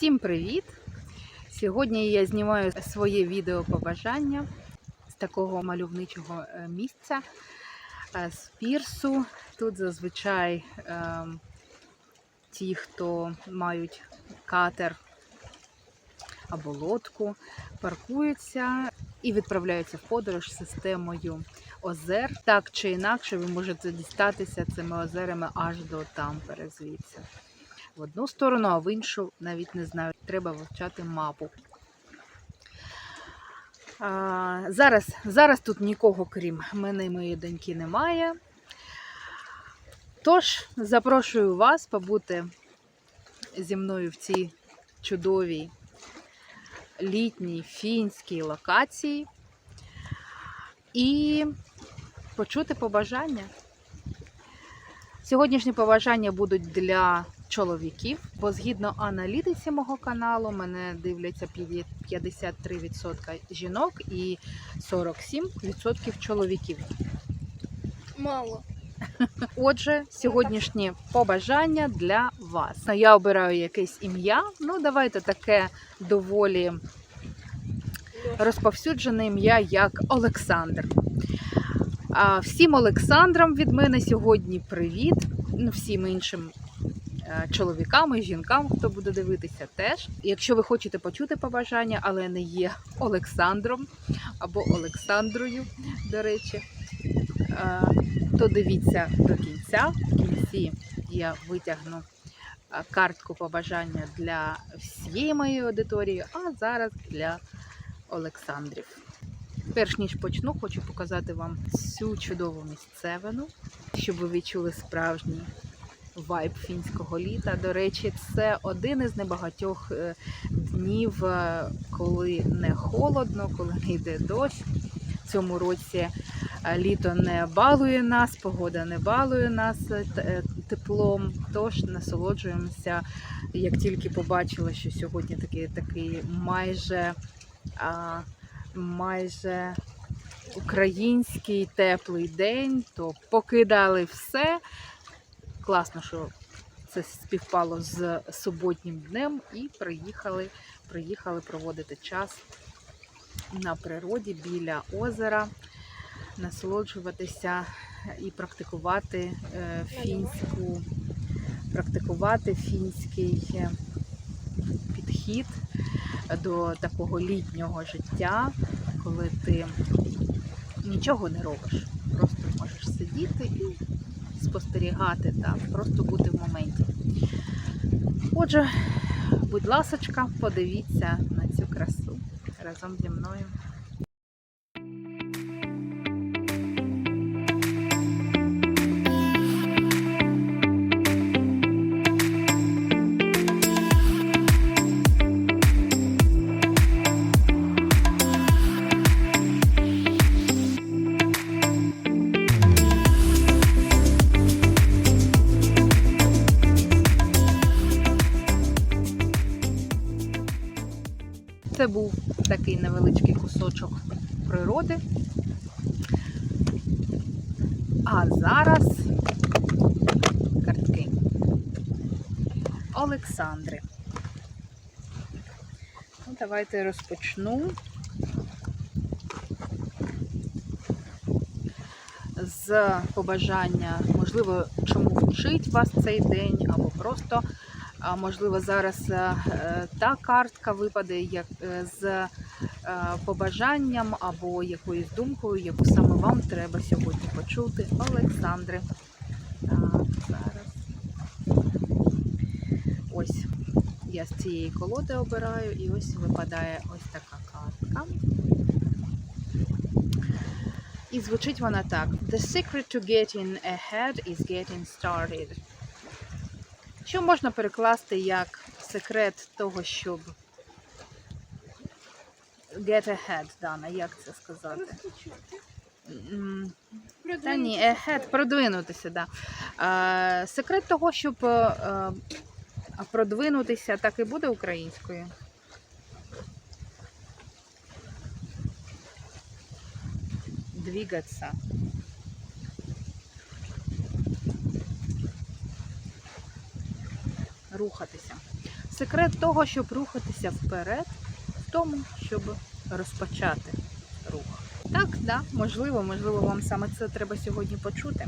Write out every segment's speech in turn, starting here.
Всім привіт! Сьогодні я знімаю своє відео побажання з такого мальовничого е, місця е, з пірсу. Тут зазвичай е, ті, хто мають катер або лодку, паркуються і відправляються в подорож системою озер. Так чи інакше, ви можете дістатися цими озерами аж до Тампере звідси в одну сторону, а в іншу навіть не знаю. Треба вивчати мапу. А, зараз, зараз тут нікого, крім мене і моєї доньки, немає. Тож, запрошую вас побути зі мною в цій чудовій літній фінській локації і почути побажання. Сьогоднішні побажання будуть для чоловіків, бо згідно аналітиці мого каналу, мене дивляться 53% жінок і 47% чоловіків. Мало. Отже, сьогоднішні побажання для вас. Я обираю якесь ім'я. Ну, давайте таке доволі розповсюджене ім'я, як Олександр. Всім Олександрам від мене сьогодні привіт. Ну, всім іншим чоловікам і жінкам, хто буде дивитися, теж. Якщо ви хочете почути побажання, але не є Олександром або Олександрою, до речі, е, то дивіться до кінця. В кінці я витягну е, картку побажання для всієї моєї аудиторії, а зараз для Олександрів. Перш ніж почну, хочу показати вам цю чудову місцевину, щоб ви відчули справжній вайб фінського літа. До речі, це один із небагатьох е, днів, е, коли не холодно, коли не йде дощ. В цьому році е, літо не балує нас, погода не балує нас теплом. Тож насолоджуємося. Як тільки побачила, що сьогодні такий, такий майже. Майже український теплий день, то покидали все. Класно, що це співпало з суботнім днем і приїхали, приїхали проводити час на природі біля озера, насолоджуватися і практикувати е, фінську, практикувати фінський е, підхід до такого літнього життя, коли ти нічого не робиш, просто можеш сидіти і спостерігати та просто бути в моменті. Отже, будь ласочка, подивіться на цю красу разом зі мною. Такий невеличкий кусочок природи. А зараз картки. Олександри. Ну, давайте розпочну з побажання, можливо, чому вчить вас цей день, або просто а можливо, зараз е, е, та картка випаде як е, з побажанням або якоюсь думкою, яку саме вам треба сьогодні почути. Олександре. Зараз. Ось я з цієї колоди обираю, і ось випадає ось така картка. І звучить вона так: The secret to getting ahead is getting started. Що можна перекласти як секрет того, щоб get ahead, Дана, як це сказати? Та ні, ahead, продвинутися, да. Секрет того, щоб е, продвинутися, так і буде українською. Двигаться. Рухатися. секрет того, щоб рухатися вперед, в тому, щоб розпочати рух. Так, да, можливо, можливо, вам саме це треба сьогодні почути.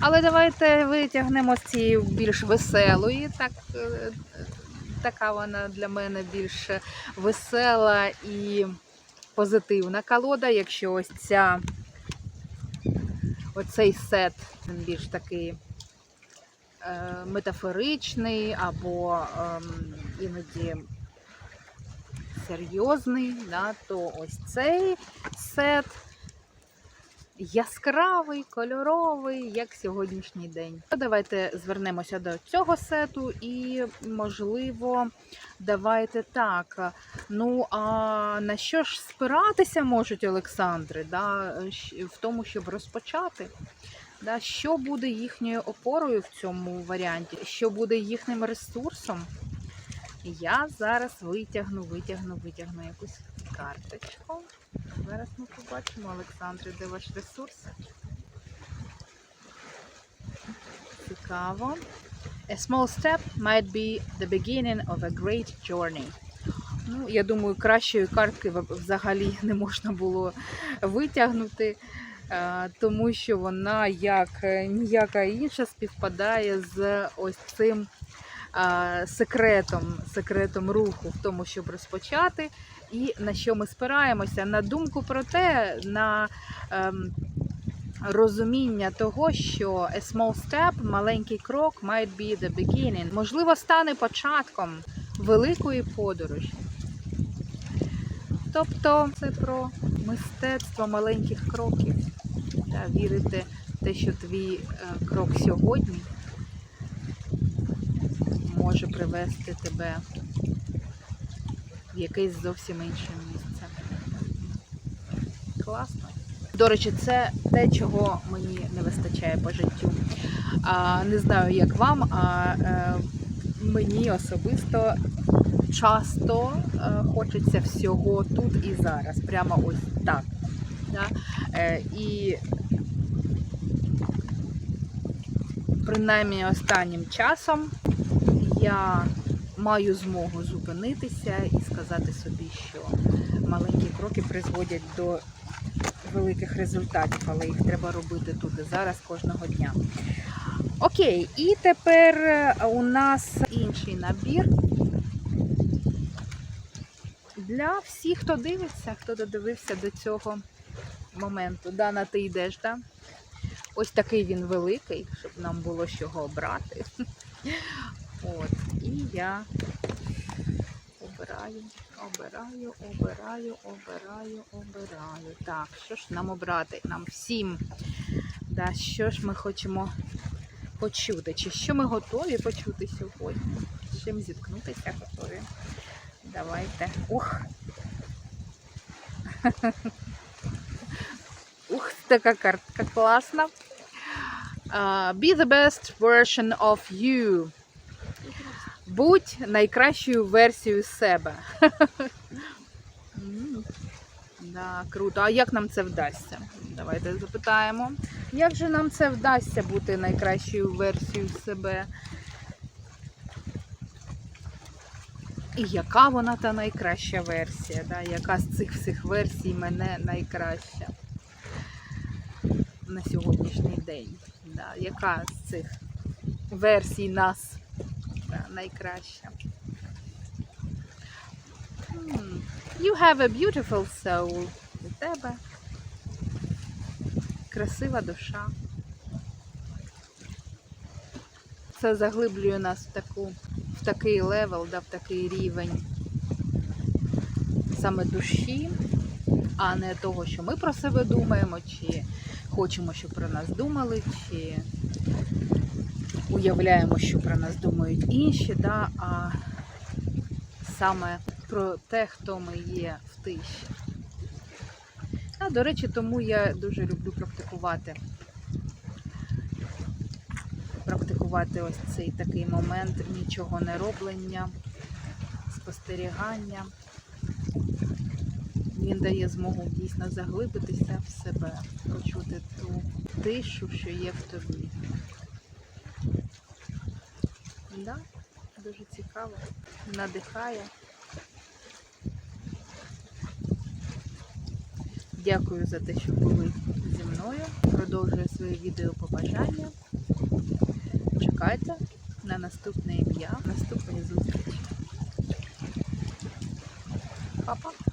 Але давайте витягнемо з цієї більш веселої, так, е, така вона для мене більш весела і позитивна колода, якщо ось ця оцей сет він більш такий метафоричний або ем, іноді серйозний, да, то ось цей сет яскравий, кольоровий, як сьогоднішній день. Давайте звернемося до цього сету і, можливо, давайте так. Ну, а на що ж спиратися можуть Олександри да, в тому, щоб розпочати? Да, що буде їхньою опорою в цьому варіанті? Що буде їхнім ресурсом? Я зараз витягну, витягну, витягну якусь карточку. Зараз ми побачимо, Олександре, де ваш ресурс. Цікаво. A small step might be the beginning of a great journey. Ну, я думаю, кращої картки взагалі не можна було витягнути, е, тому що вона, як е, ніяка інша, співпадає з ось цим секретом, секретом руху в тому, щоб розпочати. І на що ми спираємося? На думку про те, на ем, розуміння того, що a small step, маленький крок, might be the beginning, можливо, стане початком великої подорожі. Тобто це про мистецтво маленьких кроків. Та, вірити в те, що твій е, крок сьогодні може привести тебе в якесь зовсім інше місце. Класно. До речі, це те, чого мені не вистачає по життю. А, не знаю, як вам, а е, мені особисто часто е, хочеться всього тут і зараз. Прямо ось так. Да? Е, і принаймні останнім часом я маю змогу зупинитися і сказати собі, що маленькі кроки призводять до великих результатів, але їх треба робити тут і зараз кожного дня. Окей, і тепер е, у нас інший набір. Для всіх, хто дивиться, хто додивився до цього моменту. Дана, ти йдеш, так? Да? Ось такий він великий, щоб нам було з чого обрати. От, і я обираю, обираю, обираю, обираю, обираю. Так, що ж нам обрати? Нам всім. Да, що ж ми хочемо почути? Чи що ми готові почути сьогодні? З чим зіткнутися готові? Давайте. Ух! Ух, така картка класна. Uh, be the best version of you. Будь найкращою версією себе. Да, круто. А як нам це вдасться? Давайте запитаємо. Як же нам це вдасться бути найкращою версією себе? І яка вона та найкраща версія? Да? Яка з цих всіх версій мене найкраща на сьогоднішній день? Да? Яка з цих версій нас да, найкраща? You have a beautiful soul. У тебе красива душа. Це заглиблює нас в таку в такий левел, да, в такий рівень саме душі, а не того, що ми про себе думаємо, чи хочемо, щоб про нас думали, чи уявляємо, що про нас думають інші, да, а саме про те, хто ми є в тиші. А, до речі, тому я дуже люблю практикувати практикувати ось цей такий момент нічого не роблення, спостерігання. Він дає змогу дійсно заглибитися в себе, почути ту тишу, що є в тобі. Да? Дуже цікаво. Надихає. Дякую за те, що були зі мною. Продовжую своє відео побажання. Чекайте на наступне ім'я, наступної зустрічі. Па-па!